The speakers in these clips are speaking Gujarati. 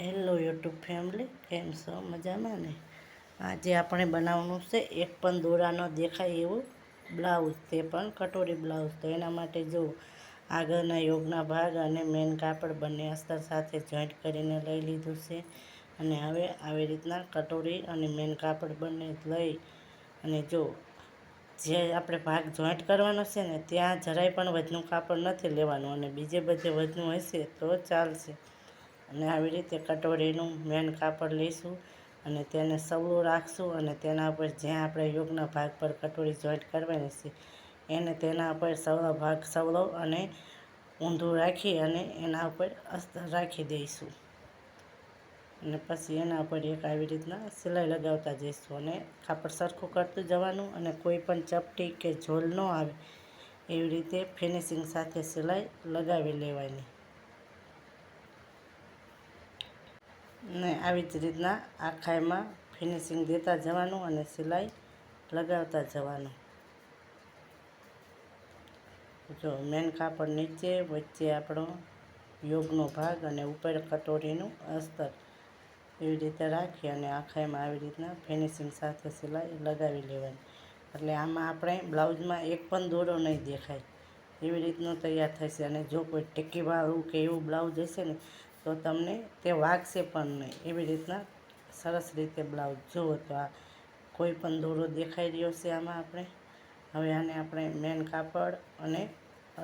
હેલો યુટ્યુબ ફેમિલી કેમ છો? મજામાં ને? આજે આપણે બનાવવાનું છે એક પણ દોરાનો દેખાય એવું. બ્લાઉઝ તે પણ, કટોરી બ્લાઉઝ તો એના માટે જો આગળના યોગના ભાગ અને મેન કાપડ બંને અસ્તર સાથે જોઈન્ટ કરીને લઈ લીધું છે. અને હવે આવી રીતના કટોરી અને મેન કાપડ બંને લઈ અને જો જે આપણે ભાગ જોઈન્ટ કરવાનો છે ને, ત્યાં જરાય પણ વજનું કાપડ નથી લેવાનું અને બીજે બધે વજનું હશે તો ચાલશે. અને આવી રીતે કટોરીનું મેન કાપડ લઈશું અને તેને સવળું રાખશું અને તેના પર જ્યાં આપણે યોગના ભાગ પર કટોરી જોઈન્ટ કરવાની છે, એને તેના ઉપર સવળો ભાગ સવળો અને ઊંધું રાખી અને એના ઉપર અસ્તર રાખી દઈશું. અને પછી એના ઉપર એક આવી રીતના સિલાઈ લગાવતા જઈશું અને કાપડ સરખું કરતું જવાનું અને કોઈ પણ ચપટી કે ઝોલ ન આવે, એવી રીતે ફિનિશિંગ સાથે સિલાઈ લગાવી લેવાની. ને આવી જ રીતના આખાઈમાં ફિનિશિંગ દેતા જવાનું અને સિલાઈ લગાવતા જવાનું. જો મેન કાપડ નીચે, વચ્ચે આપણો યોગનો ભાગ અને ઉપર કટોરીનું અસ્તર એવી રીતે રાખી અને આખાઈમાં આવી રીતના ફિનિશિંગ સાથે સિલાઈ લગાવી લેવાની. એટલે આમાં આપણે બ્લાઉઝમાં એક પણ દોરો નહીં દેખાય. એવી રીતનું તૈયાર થશે અને જો કોઈ ટેકીવાળું કે એવું બ્લાઉઝ હશે ને તો તમને તે વાગશે પણ નહીં. એવી રીતના સરસ રીતે બ્લાઉઝ. જુઓ તો આ કોઈ પણ દોરો દેખાઈ રહ્યો છે આમાં આપણે. હવે આને આપણે મેન કાપડ અને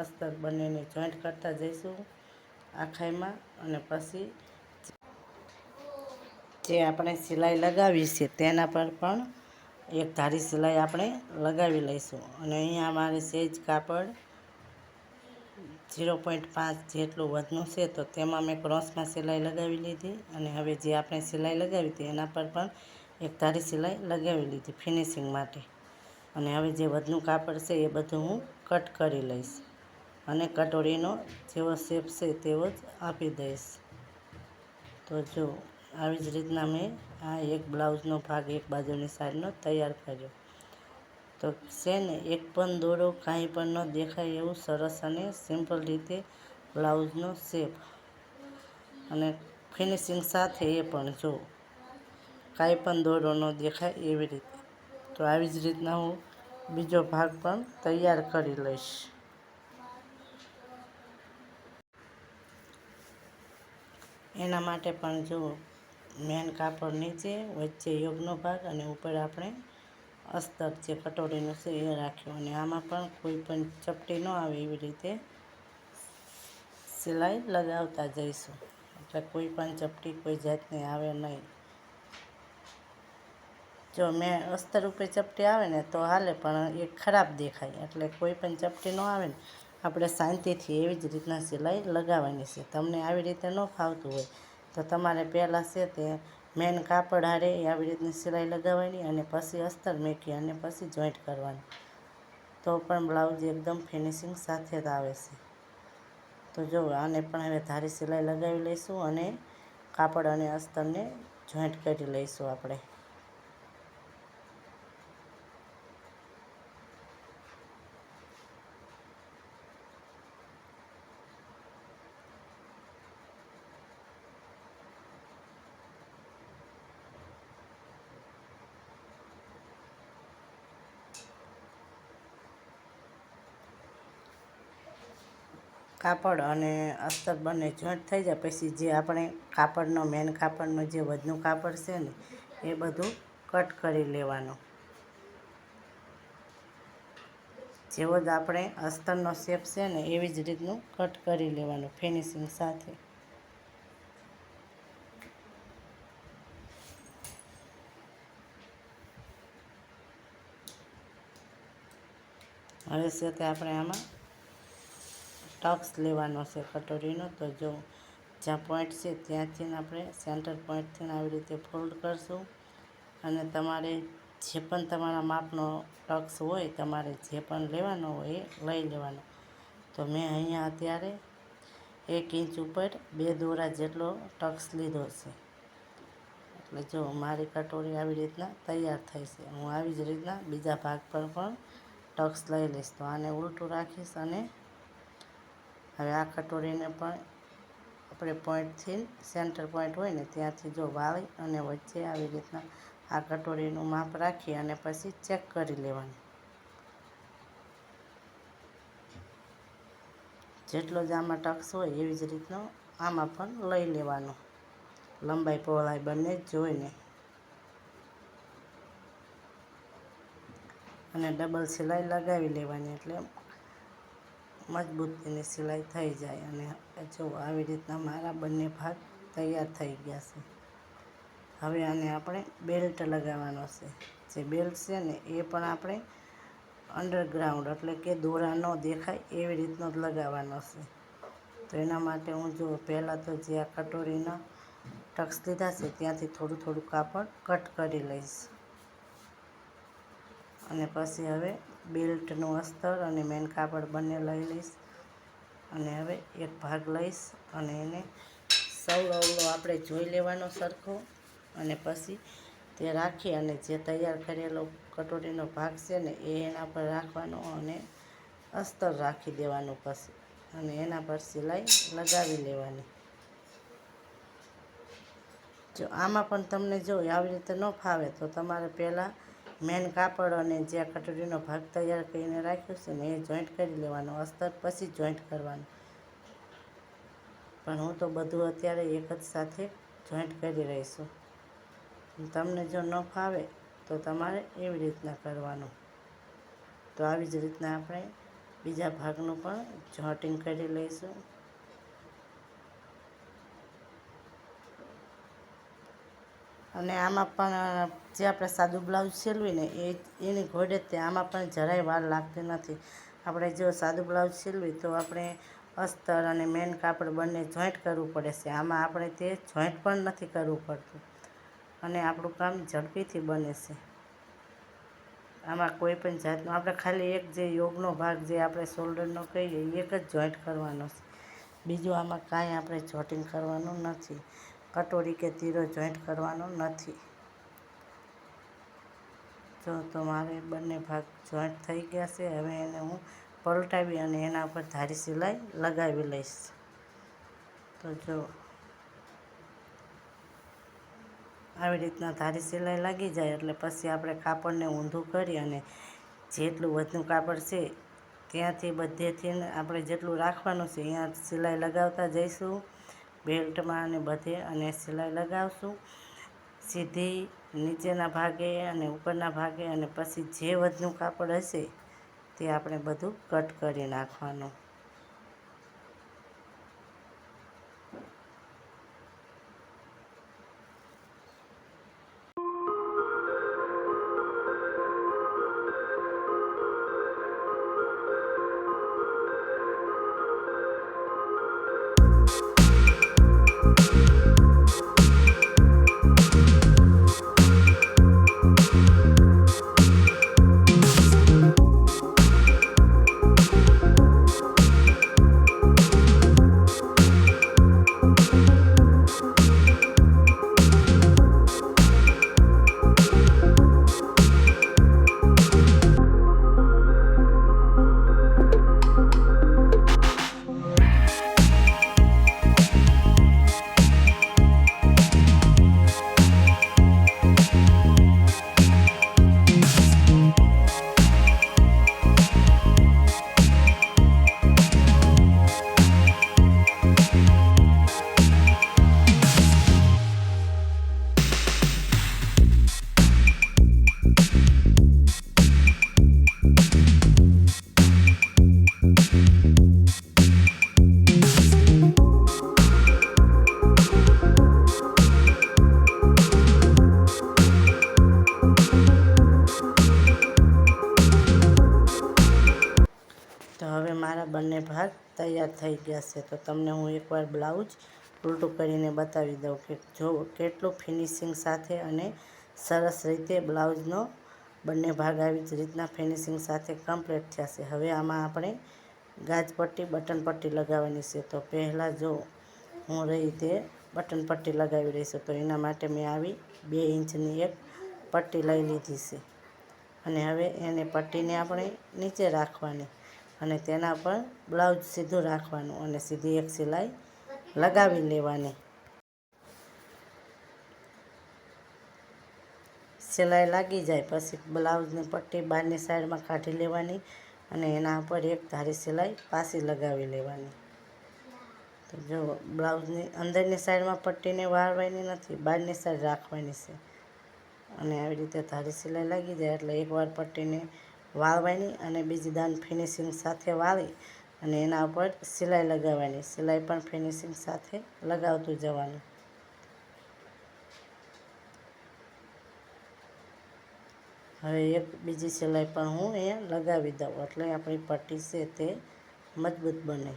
અસ્તર બંનેને જોઈન્ટ કરતા જઈશું આખાઈમાં અને પછી જે આપણે સિલાઈ લગાવી છે તેના પર પણ એક ધારી સિલાઈ આપણે લગાવી લઈશું. અને અહીંયા અમારે સેજ કાપડ ઝીરો પોઈન્ટ પાંચ જેટલું વધનું છે તો તેમાં મેં ક્રોસમાં સિલાઈ લગાવી લીધી અને હવે જે આપણે સિલાઈ લગાવી હતી એના પર પણ એક ધારી સિલાઈ લગાવી લીધી ફિનિશિંગ માટે. અને હવે જે વધનું કાપડ છે એ બધું હું કટ કરી લઈશ અને કટોરીનો જેવો શેપ છે તેવો જ આપી દઈશ. તો જો આવી જ રીતના મેં આ એક બ્લાઉઝનો ભાગ એક બાજુની સાઈડનો તૈયાર કર્યો. તો છે ને એક પણ દોરો કાંઈ પણ ન દેખાય એવું સરસ અને સિમ્પલ રીતે બ્લાઉઝનો શેપ. અને ફિનિશિંગ સાથે એ પણ જો, કાંઈ પણ દોરો ન દેખાય એવી રીતે. તો આવી જ રીતના હું બીજો ભાગ પણ તૈયાર કરી લઈશ. એના માટે પણ જો મેન કાપડ નીચે, વચ્ચે યોગનો ભાગ અને ઉપર આપણે અસ્તર જે કટોરીનું છે એ રાખ્યું અને આમાં પણ કોઈ પણ ચપટી ન આવે એવી રીતે સિલાઈ લગાવતા જઈશું. એટલે કોઈ પણ ચપટી કોઈ જાતની આવે નહીં. જો મેં અસ્તર ઉપર ચપટી આવે ને તો હાલે, પણ એ ખરાબ દેખાય. એટલે કોઈ પણ ચપટી ન આવે ને, આપણે શાંતિથી એવી જ રીતના સિલાઈ લગાવવાની છે. તમને આવી રીતે ન ફાવતું હોય, તો તમારે પહેલાં છે તે મેન કાપડ હારે આવી રીતની સિલાઈ લગાવવાની અને પછી અસ્તર મેકી અને પછી જોઈન્ટ કરવાનું. તો પણ બ્લાઉઝ એકદમ ફિનિશિંગ સાથે જ આવે છે. તો જો, આને પણ હવે ધારી સિલાઈ લગાવી લઈશું અને કાપડ અને અસ્તરને જોઈન્ટ કરી લઈશું આપણે. કાપડ અને અસ્તર બંને જોઈન્ટ થઈ જાય. પછી જે આપણે કાપડનો મેન કાપડનો જે વધનું કાપડ છે ને, એ બધું કટ કરી લેવાનું. જેવો જ આપણે અસ્તરનો શેપ છે ને, એવી જ રીતનું કટ કરી લેવાનું ફિનિશિંગ સાથે. હવે છે આપણે આમાં ટક્સ લેવાનો છે કટોરીનો. તો જો જ્યાં પોઈન્ટ છે ત્યાંથી આપણે સેન્ટર પોઈન્ટથી આવી રીતે ફોલ્ડ કરશું. અને તમારે જે પણ તમારા માપનો ટક્સ હોય, તમારે જે પણ લેવાનો હોય એ લઈ લેવાનો. તો મેં અહીંયા અત્યારે એક ઇંચ ઉપર બે દોરા જેટલો ટક્સ લીધો છે. એટલે જો મારી કટોરી આવી રીતના તૈયાર થઈ છે. હું આવી જ રીતના બીજા ભાગ પર પણ ટક્સ લઈ લઈશ. તો આને ઉલટું રાખીશ અને હવે આ કટોરીને પણ આપણે પોઈન્ટથી સેન્ટર પોઈન્ટ હોય ને ત્યાંથી જો વાળી અને વચ્ચે આવી રીતના આ કટોરીનું માપ રાખી અને પછી ચેક કરી લેવાનું. જેટલો જ આમાં ટક્સ હોય એવી જ રીતનો આમાં પણ લઈ લેવાનો. લંબાઈ પહોળાઈ બંને જોઈને. અને ડબલ સિલાઈ લગાવી લેવાની એટલે મજબૂત એની સિલાઈ થઈ જાય અને જો આવી રીતના મારા બંને ભાગ તૈયાર થઈ ગયા છે. હવે આને આપણે બેલ્ટ લગાવવાનો છે. જે બેલ્ટ છે ને એ પણ આપણે અંડરગ્રાઉન્ડ એટલે કે દોરા ન દેખાય એવી રીતનો જ લગાવવાનો છે. તો એના માટે હું જો પહેલાં તો જે આ કટોરીના ટક્સ લીધા છે ત્યાંથી થોડું થોડું કાપડ કટ કરી લઈશ. અને પછી હવે બેલ્ટનું અસ્તર અને મેન કાપડ બંને લઈ લઈશ. અને હવે એક ભાગ લઈશ અને એને સૌરવલો આપણે જોઈ લેવાનો સરખો. અને પછી તે રાખી અને જે તૈયાર કરેલો કટોરીનો ભાગ છે ને એ એના પર રાખવાનો અને અસ્તર રાખી દેવાનું પછી. અને એના પર સિલાઈ લગાવી લેવાની. જો આમાં પણ તમને જો આવી રીતે ન ફાવે તો તમારે પહેલાં મેન કાપડ અને જે કટોરીનો ભાગ તૈયાર કરીને રાખ્યો છે ને એ જોઈન્ટ કરી લેવાનો, અસ્તર પછી જોઈન્ટ કરવાનું. પણ હું તો બધું અત્યારે એક જ સાથે જોઈન્ટ કરી રહીશું તમને જો ન ફાવે તો તમારે એવી રીતના કરવાનું. તો આવી જ રીતના આપણે બીજા ભાગનું પણ જોઈન્ટિંગ કરી લઈશું. અને આમાં પણ જે આપણે સાદું બ્લાઉઝ સિલવીને એ, એની ઘોડે તે આમાં પણ જરાય વાર લાગતી નથી. આપણે જો સાદું બ્લાઉઝ સિલવી તો આપણે અસ્તર અને મેન કાપડ બંને જોઈન્ટ કરવું પડે છે. આમાં આપણે તે જોઈન્ટ પણ નથી કરવું પડતું. અને આપણું કામ ઝડપીથી બને છે. આમાં કોઈ પણ જાતનું, આપણે ખાલી એક જે યોગનો ભાગ જે આપણે શોલ્ડરનો કહીએ એક જ જોઈન્ટ કરવાનો છે. બીજું આમાં કાંઈ આપણે જોટિંગ કરવાનું નથી. કટોરી કે તીરો જોઈન્ટ કરવાનો નથી. જો તો મારે બંને ભાગ જોઈન્ટ થઈ ગયા છે, હવે એને હું પલટાવી અને એના ઉપર ધારી સિલાઈ લગાવી લઈશ. તો જો આવી રીતના ધારી સિલાઈ લાગી જાય એટલે પછી આપણે કાપડને ઊંધું કરી અને જેટલું વધનું કાપડ છે ત્યાંથી બધેથી આપણે જેટલું રાખવાનું છે ત્યાં સિલાઈ લગાવતા જઈશું. બેલ્ટમાં અને બધે અને સિલાઈ લગાવશું. સીધી નીચેના ભાગે અને ઉપરના ભાગે અને પછી જે વધનું કાપડ હશે તે આપણે બધું કટ કરી નાખવાનું. બંને ભાગ તૈયાર થઈ ગયા છે. તો તમને હું એકવાર બ્લાઉઝ ઉલટું કરીને બતાવી દઉં કે જો કેટલું ફિનિશિંગ સાથે અને સરસ રીતે બ્લાઉઝનો બંને ભાગ આવી જ રીતના ફિનિશિંગ સાથે કમ્પ્લીટ થયા છે. હવે આમાં આપણે ગાજપટ્ટી બટન પટ્ટી લગાવવાની છે. તો પહેલાં જો હું રહી તે બટન પટ્ટી લગાવી રહી છું, તો એના માટે મેં આવી બે ઇંચની એક પટ્ટી લઈ લીધી છે. અને હવે એને પટ્ટીને આપણે નીચે રાખવાની. અને તેના પર બ્લાઉઝ સીધું રાખવાનું અને સીધી એક સિલાઈ લગાવી લેવાની. સિલાઈ લાગી જાય પછી બ્લાઉઝની પટ્ટી બહારની સાઈડમાં કાઢી લેવાની અને એના ઉપર એક ધારી સિલાઈ પાછી લગાવી લેવાની. તો જો બ્લાઉઝની અંદરની સાઈડમાં પટ્ટીને વાળવાની નથી બહારની સાઈડ રાખવાની છે. અને આવી રીતે ધારી સિલાઈ લાગી જાય એટલે એકવાર પટ્ટીને વાળવાની અને બીજી દાન ફિનિશિંગ સાથે વાળી અને એના ઉપર સિલાઈ લગાવવાની. સિલાઈ પણ ફિનિશિંગ સાથે લગાવતું જવાનું. હવે એક બીજી સિલાઈ પણ હું અહીંયા લગાવી દઉં, એટલે આપણી પટ્ટી છે તે મજબૂત બને.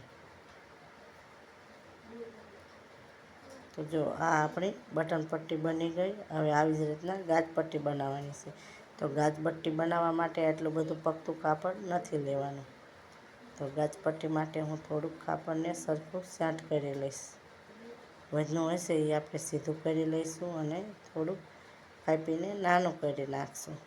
તો જો આ આપણી બટન પટ્ટી બની ગઈ. હવે આવી જ રીતના ગાજ પટ્ટી બનાવવાની છે. તો ગાજપટ્ટી બનાવવા માટે એટલું બધું પકતું કાપડ નથી લેવાનું. તો ગાજપટ્ટી માટે હું થોડુંક કાપડને સરખું સાંટ કરી લઈશ. વજનું હશે એ આપણે સીધું કરી લઈશું અને થોડુંક કાપીને નાનું કરી નાખશું.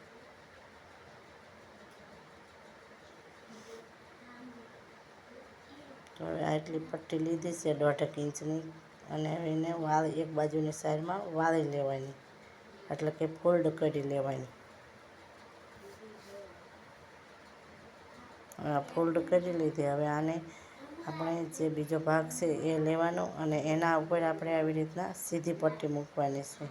તો આટલી પટ્ટી લીધી છે દોઢેક ઇંચની અને એને વાળ એક બાજુની સાઈડમાં વાળી લેવાની. એટલે કે ફોલ્ડ કરી લેવાની. ફોલ્ડ કરી લીધી. હવે આને આપણે જે બીજો ભાગ છે એ લેવાનો અને એના ઉપર આપણે આવી રીતના સીધી પટ્ટી મૂકવાની છે.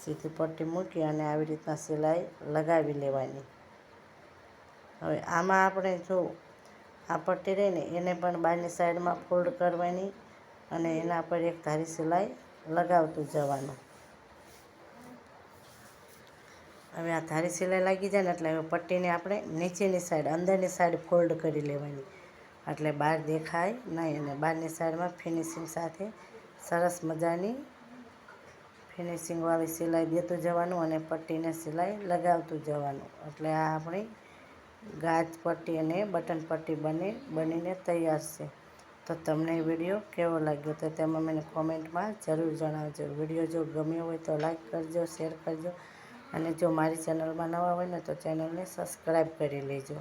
સીધી પટ્ટી મૂકી અને આવી રીતના સિલાઈ લગાવી લેવાની. હવે આમાં આપણે જો આ પટ્ટી રહીને એને પણ બહારની સાઈડમાં ફોલ્ડ કરવાની અને એના પર એક ધારી સિલાઈ લગાવતું જવાનું. હવે આ ધારી સિલાઈ લાગી જાય ને એટલે હવે પટ્ટીને આપણે નીચેની સાઈડ અંદરની સાઈડ ફોલ્ડ કરી લેવાની. એટલે બહાર દેખાય નહીં અને બહારની સાઈડમાં ફિનિશિંગ સાથે સરસ મજાની ફિનિશિંગવાળી સિલાઈ દેતું જવાનું અને પટ્ટીને સિલાઈ લગાવતું જવાનું. એટલે આ આપણી ગાજ પટ્ટી અને બટન પટ્ટી બને, બનીને તૈયાર છે. તો તમને વીડિયો કેવો લાગ્યો તો તેમાં મને કોમેન્ટમાં જરૂર જણાવજો. વીડિયો જો ગમ્યો હોય તો લાઈક કરજો શેર કરજો અને જો મારી ચેનલમાં નવા હોય ને તો ચેનલને સબસ્ક્રાઈબ કરી લેજો.